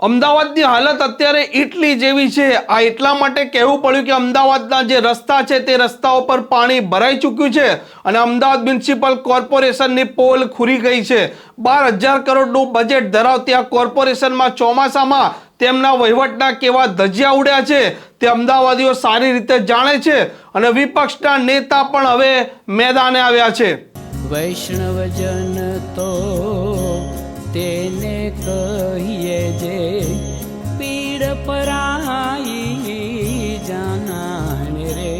અમદાવાદની હાલત અત્યારે એટલી જેવી છે. આ એટલા માટે કહેવું પડ્યું કે અમદાવાદના જે રસ્તા છે તે રસ્તાઓ પર પાણી ભરાઈ ચૂક્યું છે અને અમદાવાદ મ્યુનિસિપલ કોર્પોરેશનની પોલ ખુરી ગઈ છે. બાર હજાર કરોડનું બજેટ ધરાવતી આ કોર્પોરેશનમાં ચોમાસામાં તેમના વહીવટના કેવા ધજિયા ઉડ્યા છે તે અમદાવાદીઓ સારી રીતે જાણે છે અને વિપક્ષના નેતા પણ હવે મેદાને આવ્યા છે. વૈષ્ણવજન તો તેને કહીએ જે પીડ પરાઈ જાનાને રે.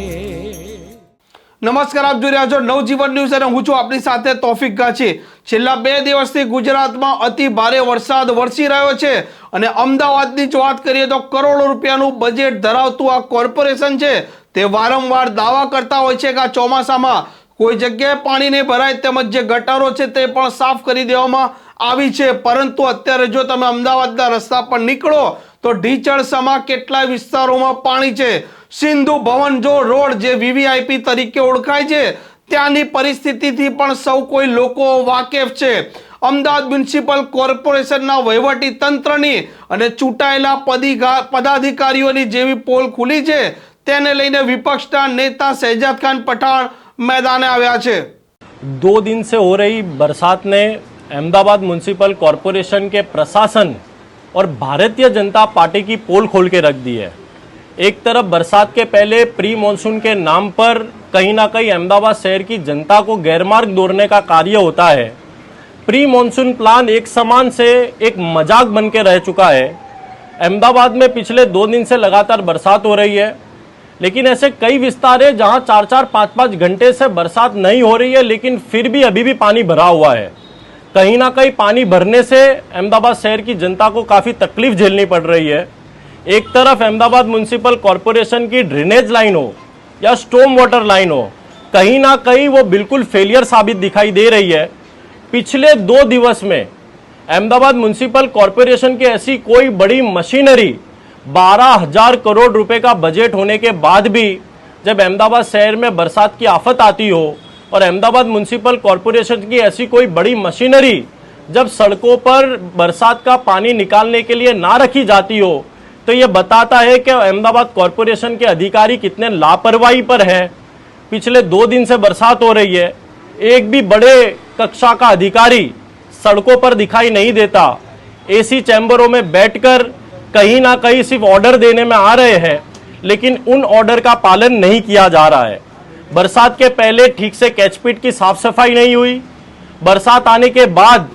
નમસ્કાર, આપ જોઈ રહ્યા છો નવજીવન ન્યૂઝ અને હું છું આપની સાથે તોફિક ગાછી. છેલ્લા બે દિવસથી ગુજરાતમાં અતિ ભારે વરસાદ વરસી રહ્યો છે અને અમદાવાદની જ વાત કરીએ તો કરોડો રૂપિયાનું બજેટ ધરાવતું આ કોર્પોરેશન છે તે વારંવાર દાવા કરતા હોય છે કે આ ચોમાસામાં કોઈ જગ્યાએ પાણી નહીં ભરાય તેમજ જે ગટારો છે તે પણ સાફ કરી દેવામાં આવી છે. પરંતુ અત્યારે જો તમે અમદાવાદના રસ્તા પર નીકળો, તો ઢીચળસામાં કેટલાય વિસ્તારોમાં પાણી છે. સિંધુ ભવન જો રોડ જે વીવીઆઈપી તરીકે ઓળખાય છે, ત્યાંની પરિસ્થિતિથી પણ સૌ કોઈ લોકો વાકેફ છે. અમદાવાદ મ્યુનિસિપલ કોર્પોરેશનના વહીવટી તંત્રની અને ચૂંટાયેલા પદાધિકારીઓની જેવી પોલ ખુલી છે, તેને લઈને વિપક્ષના નેતા શહેજાદ ખાન પઠાણ મેદાને આવ્યા છે. દો દિન સે હો રહી બરસાત अहमदाबाद म्यूनसिपल कॉरपोरेशन के प्रशासन और भारतीय जनता पार्टी की पोल खोल के रख दी है। एक तरफ़ बरसात के पहले प्री मानसून के नाम पर कहीं ना कहीं अहमदाबाद शहर की जनता को गैरमार्ग दौड़ने का कार्य होता है। प्री मानसून प्लान एक समान से एक मज़ाक बन के रह चुका है। अहमदाबाद में पिछले दो दिन से लगातार बरसात हो रही है, लेकिन ऐसे कई विस्तार है जहाँ चार चार पाँच पाँच घंटे से बरसात नहीं हो रही है, लेकिन फिर भी अभी भी पानी भरा हुआ है। कहीं ना कहीं पानी भरने से अहमदाबाद शहर की जनता को काफ़ी तकलीफ़ झेलनी पड़ रही है। एक तरफ़ अहमदाबाद म्यूनसिपल कॉरपोरेशन की ड्रेनेज लाइन हो या स्टोम वाटर लाइन हो, कहीं ना कहीं वो बिल्कुल फेलियर साबित दिखाई दे रही है। पिछले दो दिवस में अहमदाबाद म्यूनसिपल कॉरपोरेशन की ऐसी कोई बड़ी मशीनरी बारह हज़ार करोड़ रुपए का बजट होने के बाद भी जब अहमदाबाद शहर में बरसात की आफत आती हो और अहमदाबाद म्यूनसिपल कॉरपोरेशन की ऐसी कोई बड़ी मशीनरी जब सड़कों पर बरसात का पानी निकालने के लिए ना रखी जाती हो तो ये बताता है कि अहमदाबाद कॉरपोरेशन के अधिकारी कितने लापरवाही पर हैं। पिछले दो दिन से बरसात हो रही है। एक भी बड़े कक्षा का अधिकारी सड़कों पर दिखाई नहीं देता। एसी चैम्बरों में बैठकर कहीं ना कहीं सिर्फ़ ऑर्डर देने में आ रहे हैं, लेकिन उन ऑर्डर का पालन नहीं किया जा रहा है। बरसात के पहले ठीक से कैचपिट की साफ़ सफ़ाई नहीं हुई। बरसात आने के बाद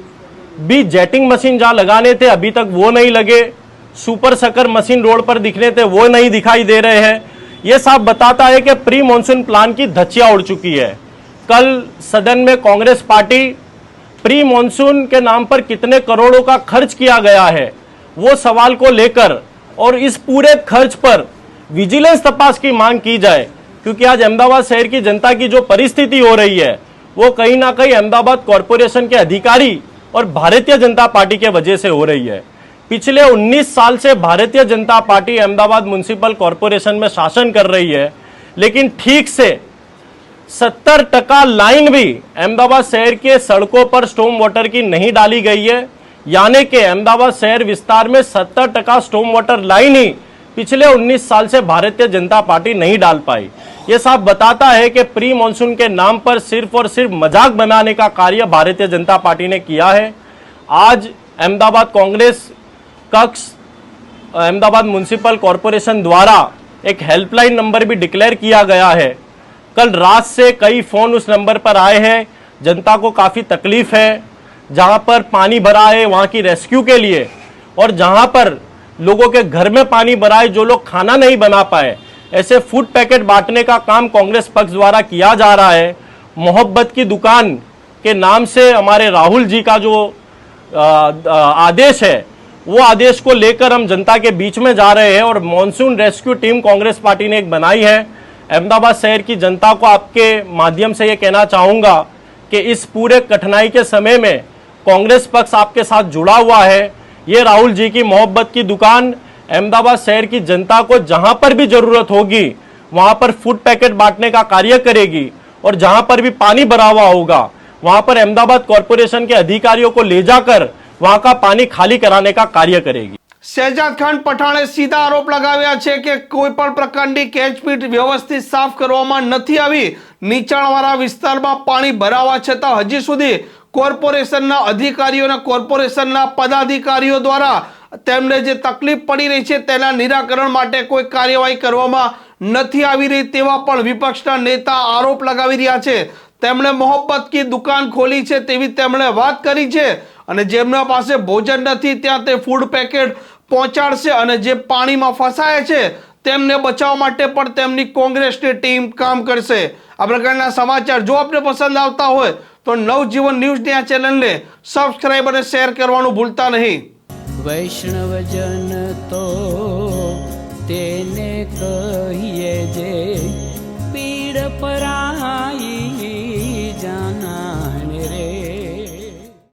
भी जेटिंग मशीन जहाँ लगाने थे, अभी तक वो नहीं लगे। सुपर सकर मशीन रोड पर दिखने थे, वो नहीं दिखाई दे रहे हैं। ये साफ़ बताता है कि प्री मानसून प्लान की धच्चिया उड़ चुकी है। कल सदन में कांग्रेस पार्टी प्री मानसून के नाम पर कितने करोड़ों का खर्च किया गया है, वो सवाल को लेकर और इस पूरे खर्च पर विजिलेंस तपास की मांग की जाए। क्योंकि आज अहमदाबाद शहर की जनता की जो परिस्थिति हो रही है, वो कहीं ना कहीं अहमदाबाद कॉरपोरेशन के अधिकारी और भारतीय जनता पार्टी के वजह से हो रही है। पिछले 19 साल से Bharatiya Janata party Ahmedabad municipal corporation में शासन कर रही है, लेकिन ठीक से सत्तर टका लाइन भी अहमदाबाद शहर के सड़कों पर स्टोम वाटर की नहीं डाली गई है। यानी कि अहमदाबाद शहर विस्तार में सत्तर टका स्टोम वाटर लाइन ही पिछले 19 साल से भारतीय जनता पार्टी नहीं डाल पाई। ये साफ़ बताता है कि प्री मानसून के नाम पर सिर्फ़ और सिर्फ़ मज़ाक बनाने का कार्य भारतीय जनता पार्टी ने किया है। आज अहमदाबाद कांग्रेस कक्ष, अहमदाबाद म्यूनसिपल कॉरपोरेशन द्वारा एक हेल्पलाइन नंबर भी डिक्लेयर किया गया है। कल रात से कई फ़ोन उस नंबर पर आए हैं। जनता को काफ़ी तकलीफ़ है। जहाँ पर पानी भरा है, वहाँ की रेस्क्यू के लिए। और जहाँ पर लोगों के घर में पानी भरा है जो लोग खाना नहीं बना पाए। ऐसे फ़ूड पैकेट बांटने का काम कांग्रेस पक्ष द्वारा किया जा रहा है। मोहब्बत की दुकान के नाम से हमारे राहुल जी का जो आदेश है, वो आदेश को लेकर हम जनता के बीच में जा रहे हैं और monsoon rescue team Congress party ने एक बनाई है। अहमदाबाद शहर की जनता को आपके माध्यम से ये कहना चाहूँगा कि इस पूरे कठिनाई के समय में कांग्रेस पक्ष आपके साथ जुड़ा हुआ है। ये राहुल जी की मोहब्बत की दुकान अहमदाबाद शहर की जनता को जहां पर भी जरूरत होगी वहां पर फूड पैकेट बांटने का कार्य करेगी और जहां पर भी पानी भरा हुआ होगा वहां पर अहमदाबाद कॉरपोरेशन के अधिकारियों को ले जाकर वहां का पानी खाली कराने का कार्य करेगी શહેજાદ ખાન પઠાણે સીધા આરોપ લગાવ્યા છે કે કોઈ પણ પ્રકારની કેચપીટ વ્યવસ્થિત સાફ કરવામાં નથી આવી નીચાણવાળા વિસ્તારમાં પાણી ભરાવા છતાં હજી સુધી કોર્પોરેશનના અધિકારીઓના કોર્પોરેશનના પદાધિકારીઓ દ્વારા તેમને જે તકલીફ પડી રહી છે તેના નિરાકરણ માટે કોઈ કાર્યવાહી કરવામાં નથી આવી રહી તેવા પણ વિપક્ષના નેતા આરોપ લગાવી રહ્યા છે. તેમણે મોહબ્બત કી દુકાન ખોલી છે તેવી તેમણે વાત કરી છે અને જેમના પાસે ભોજન નથી ત્યાં તે ફૂડ પેકેટ પહોંચાડશે અને જે પાણીમાં ફસાયા છે તેમને બચાવવા માટે પણ તેમની કોંગ્રેસની ટીમ કામ કરશે. આ પ્રકારના સમાચાર જો આપને પસંદ આવતા હોય, તો નવજીવન ન્યૂઝની આ ચેનલને સબસ્ક્રાઇબ અને શેર કરવાનું ભૂલતા નહીં. વૈષ્ણવજન તો તેને કહીએ જે